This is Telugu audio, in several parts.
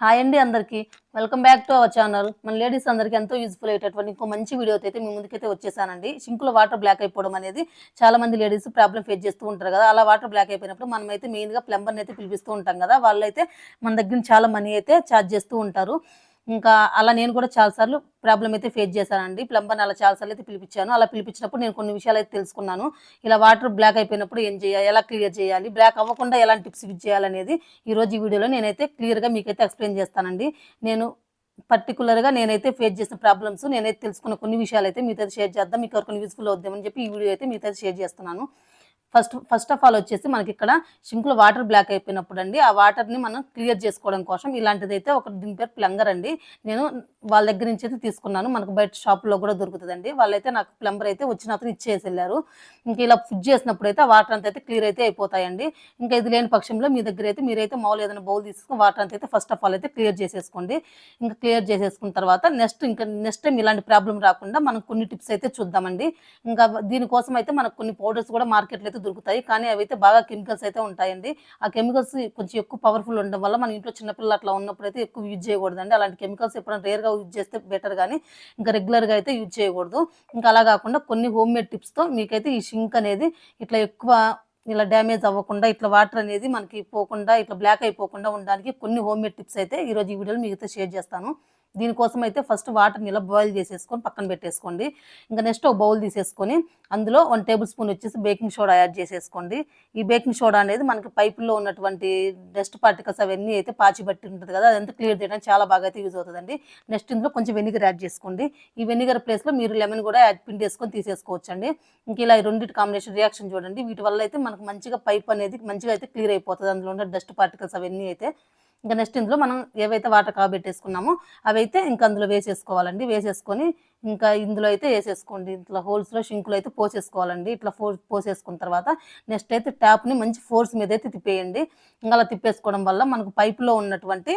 హాయ్ అండి అందరికీ. Welcome back to our channel మన లేడీస్ అందరికీ ఎంతో యూజ్ఫుల్ అయ్యేటటువంటి ఇంకో మంచి వీడియోతో అయితే మీ ముందుకైతే వచ్చేసానండి. సింకులో వాటర్ బ్లాక్ అయిపోవడం అనేది చాలా మంది లేడీస్ ప్రాబ్లం ఫేస్ చేస్తూ ఉంటారు కదా. అలా వాటర్ బ్లాక్ అయిపోయినప్పుడు మనమైతే మెయిన్గా ప్లంబర్ని అయితే పిలిపిస్తూ ఉంటాం కదా. వాళ్ళైతే మన దగ్గర చాలా మనీ అయితే ఛార్జ్ చేస్తూ ఉంటారు. ఇంకా అలా నేను కూడా చాలాసార్లు ప్రాబ్లం అయితే ఫేస్ చేశానండి. ప్లంబర్ని అలా చాలాసార్లు అయితే పిలిపించాను. అలా పిలిపించినప్పుడు నేను కొన్ని విషయాలు అయితే తెలుసుకున్నాను. ఇలా వాటర్ బ్లాక్ అయిపోయినప్పుడు ఏం చేయాలి? ఎలా క్లియర్ చేయాలి? బ్లాక్ అవ్వకుండా ఎలాంటి టిప్స్ యూజ్ చేయాలనేది ఈ రోజు ఈ వీడియోలో నేనైతే క్లియర్గా మీకైతే ఎక్స్ప్లెయిన్ చేస్తానండి. నేను పర్టికులర్గా నేనైతే ఫేస్ చేసిన ప్రాబ్లమ్స్ నేనైతే తెలుసుకున్న కొన్ని విషయాలు అయితే మీతో షేర్ చేద్దాం. మీకు ఎవరికొని యూస్ఫుల్ అవుద్దామని చెప్పి ఈ వీడియో అయితే మీతో షేర్ చేస్తున్నాను. ఫస్ట్ ఫస్ట్ ఆఫ్ ఆల్ వచ్చేసి మనకి ఇక్కడ సింక్లో వాటర్ బ్లాక్ అయిపోయినప్పుడు అండి ఆ వాటర్ని మనం క్లియర్ చేసుకోవడం కోసం ఇలాంటిది అయితే ఒక దీని పేరు ప్లంగర్ అండి. నేను వాళ్ళ దగ్గర నుంచి అయితే తీసుకున్నాను. మనకు బయట షాప్లో కూడా దొరుకుతుందండి. వాళ్ళైతే నాకు ప్లంబర్ అయితే వచ్చిన అతను ఇచ్చేసి వెళ్ళారు ఇంకా ఇలా ఫుడ్ చేసినప్పుడు అయితే వాటర్ అంతా అయితే క్లియర్ అయితే అయిపోతాయండి. ఇంకా ఇది లేని పక్షంలో మీ దగ్గర అయితే మీరైతే మామూలు ఏదైనా బౌల్ తీసుకుని వాటర్ అంతా అయితే ఫస్ట్ ఆఫ్ ఆల్ అయితే క్లియర్ చేసేసుకోండి. ఇంకా క్లియర్ చేసేసుకున్న తర్వాత నెక్స్ట్ ఇంకా నెక్స్ట్ టైం ఇలాంటి ప్రాబ్లం రాకుండా మనం కొన్ని టిప్స్ అయితే చూద్దామండి. ఇంకా దీనికోసం అయితే మనకు కొన్ని పౌడర్స్ కూడా మార్కెట్లో అయితే దొరుకుతాయి. కానీ అవి అయితే బాగా కెమికల్స్ అయితే ఉంటాయండి. ఆ కెమికల్స్ కొంచెం ఎక్కువ పవర్ఫుల్ ఉండడం వల్ల మన ఇంట్లో చిన్నపిల్లలు అట్లా ఉన్నప్పుడు అయితే ఎక్కువ యూజ్ చేయకూడదండి. అలాంటి కెమికల్స్ ఎప్పుడైనా రేర్గా యూజ్ చేస్తే బెటర్ కానీ ఇంకా రెగ్యులర్గా అయితే యూజ్ చేయకూడదు. ఇంకా అలా కాకుండా కొన్ని హోమ్ మేడ్ టిప్స్తో మీకైతే ఈ షింక్ అనేది ఇట్లా ఎక్కువ ఇలా డ్యామేజ్ అవ్వకుండా ఇట్లా వాటర్ అనేది మనకి పోకుండా ఇట్లా బ్లాక్ అయిపోకుండా ఉండడానికి కొన్ని హోమ్ మేడ్ టిప్స్ అయితే ఈరోజు ఈ వీడియోలో మీతో షేర్ చేస్తాను. దీనికోసం అయితే ఫస్ట్ వాటర్ని ఇలా బాయిల్ చేసేసుకొని పక్కన పెట్టేసుకోండి. ఇంకా నెక్స్ట్ ఒక బౌల్ తీసేసుకొని అందులో వన్ టేబుల్ స్పూన్ వచ్చేసి బేకింగ్ సోడా యాడ్ చేసేసుకోండి. ఈ బేకింగ్ సోడా అనేది మనకి పైపుల్లో ఉన్నటువంటి డస్ట్ పార్టికల్స్ అవన్నీ అయితే పాచి పట్టి ఉంటుంది కదా అదంతా క్లియర్ చేయడానికి చాలా బాగా అయితే యూజ్ అవుతుందండి. నెక్స్ట్ ఇందులో కొంచెం వెనిగర్ యాడ్ చేసుకోండి. ఈ వెనిగర్ ప్లేస్లో మీరు లెమన్ కూడా యాడ్ పిండి వేసుకొని తీసేసుకోవచ్చు అండి ఇంక ఇలా ఈ రెండింటి కాంబినేషన్ రియాక్షన్ చూడండి. వీటి వల్ల అయితే మనకు మంచిగా పైప్ అనేది మంచిగా అయితే క్లియర్ అయిపోతుంది. అందులో ఉన్న డస్ట్ పార్టికల్స్ అవన్నీ అయితే ఇంకా నెక్స్ట్ ఇందులో మనం ఏవైతే వాటర్ కాబెట్టేసుకున్నామో అవైతే ఇంకా అందులో వేసేసుకోవాలండి. వేసేసుకొని ఇంకా ఇందులో అయితే వేసేసుకోండి. ఇట్లా హోల్స్లో షింకులు అయితే పోసేసుకోవాలండి. ఇట్లా ఫో పోసేసుకున్న తర్వాత నెక్స్ట్ అయితే ట్యాప్ని మంచి ఫోర్స్ మీద అయితే తిప్పేయండి. ఇంకా అలా తిప్పేసుకోవడం వల్ల మనకు పైపులో ఉన్నటువంటి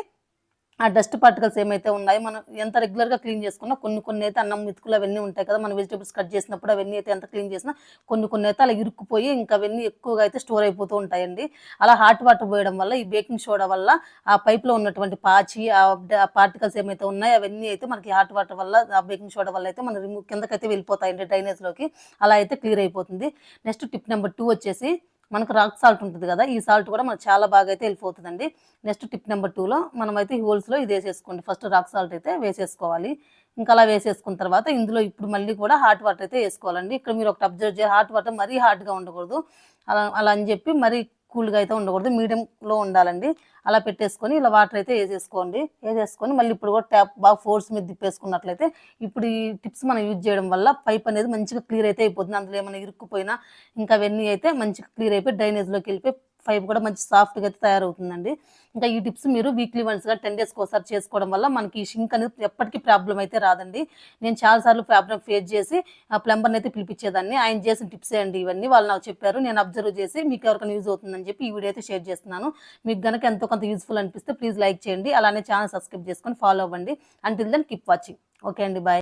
ఆ డస్ట్ పార్టికల్స్ ఏమైతే ఉన్నాయో మనం ఎంత రెగ్యులర్గా క్లీన్ చేసుకున్నా కొన్ని కొన్ని అయితే అన్నం మెతుకులు అవన్నీ ఉంటాయి కదా మనం వెజిటేబుల్స్ కట్ చేసినప్పుడు అవన్నీ అయితే ఎంత క్లీన్ చేసినా కొన్ని కొన్ని అయితే అలా ఇరుక్కుపోయి ఇంకా అవన్నీ ఎక్కువగా అయితే స్టోర్ అయిపోతూ ఉంటాయండి. అలా హాట్ వాటర్ పోయడం వల్ల ఈ బేకింగ్ సోడా వల్ల ఆ పైప్లో ఉన్నటువంటి పాచి ఆ పార్టికల్స్ ఏమైతే ఉన్నాయో అవన్నీ అయితే మనకి హాట్ వాటర్ వల్ల ఆ బేకింగ్ సోడా వల్ల అయితే మన రిమూవ్ కిందకైతే వెళ్ళిపోతాయండి డ్రైనేజ్లోకి. అలా అయితే క్లియర్ అయిపోతుంది. నెక్స్ట్ టిప్ నెంబర్ టూ వచ్చేసి మనకు రాక్ సాల్ట్ ఉంటుంది కదా ఈ సాల్ట్ కూడా మనకు చాలా బాగా అయితే వెళ్ళిపోతుందండి నెక్స్ట్ టిప్ నెంబర్ టూలో మనం అయితే ఈ హోల్స్లో ఇది వేసేసుకోండి. ఫస్ట్ రాక్ సాల్ట్ అయితే వేసేసుకోవాలి. ఇంకా అలా వేసేసుకున్న తర్వాత ఇందులో ఇప్పుడు మళ్ళీ కూడా హాట్ వాటర్ అయితే వేసుకోవాలండి. ఇక్కడ మీరు ఒకటి అబ్జర్వ్ చేయాలి హాట్ వాటర్ మరీ హాట్గా ఉండకూడదు. అలా అలా అని చెప్పి మరీ కూల్గా అయితే ఉండకూడదు. మీడియంలో ఉండాలండి. అలా పెట్టేసుకొని ఇలా వాటర్ అయితే వేసేసుకోండి. వేసేసుకొని మళ్ళీ ఇప్పుడు కూడా ట్యాప్ బాగా ఫోర్స్ మీద తిప్పేసుకున్నట్లయితే ఇప్పుడు ఈ టిప్స్ మనం యూజ్ చేయడం వల్ల పైప్ అనేది మంచిగా క్లియర్ అయితే అయిపోతుంది. అందులో ఏమైనా ఇరుక్కుపోయినా ఇంకా అవన్నీ అయితే మంచిగా క్లియర్ అయిపోయి డ్రైనేజ్లోకి వెళ్ళిపోయి పైప్ కూడా మంచి సాఫ్ట్గా అయితే తయారవుతుందండి. ఇంకా ఈ టిప్స్ మీరు వీక్లీ వన్స్గా టెన్ డేస్కి ఒకసారి చేసుకోవడం వల్ల మనకి ఈ షింక్ అనేది ఎప్పటికీ ప్రాబ్లం అయితే రాదండి. నేను చాలాసార్లు ప్రాబ్లం ఫేస్ చేసి ఆ ప్లంబర్ని అయితే పిలిపించేదాన్ని. ఆయన చేసిన టిప్స్ అండి ఇవన్నీ. వాళ్ళు నాకు చెప్పారు నేను అబ్జర్వ్ చేసి మీకు ఎవరికైనా యూజ్ అవుతుందని చెప్పి ఈ వీడియో అయితే షేర్ చేస్తున్నాను. మీకు కనుక ఎంతో కొంత యూస్ఫుల్ అనిపిస్తే ప్లీజ్ లైక్ చేయండి. అలానే ఛానల్ సబ్స్క్రైబ్ చేసుకొని ఫాలో అవ్వండి. Until then keep watching okay అండి బాయ్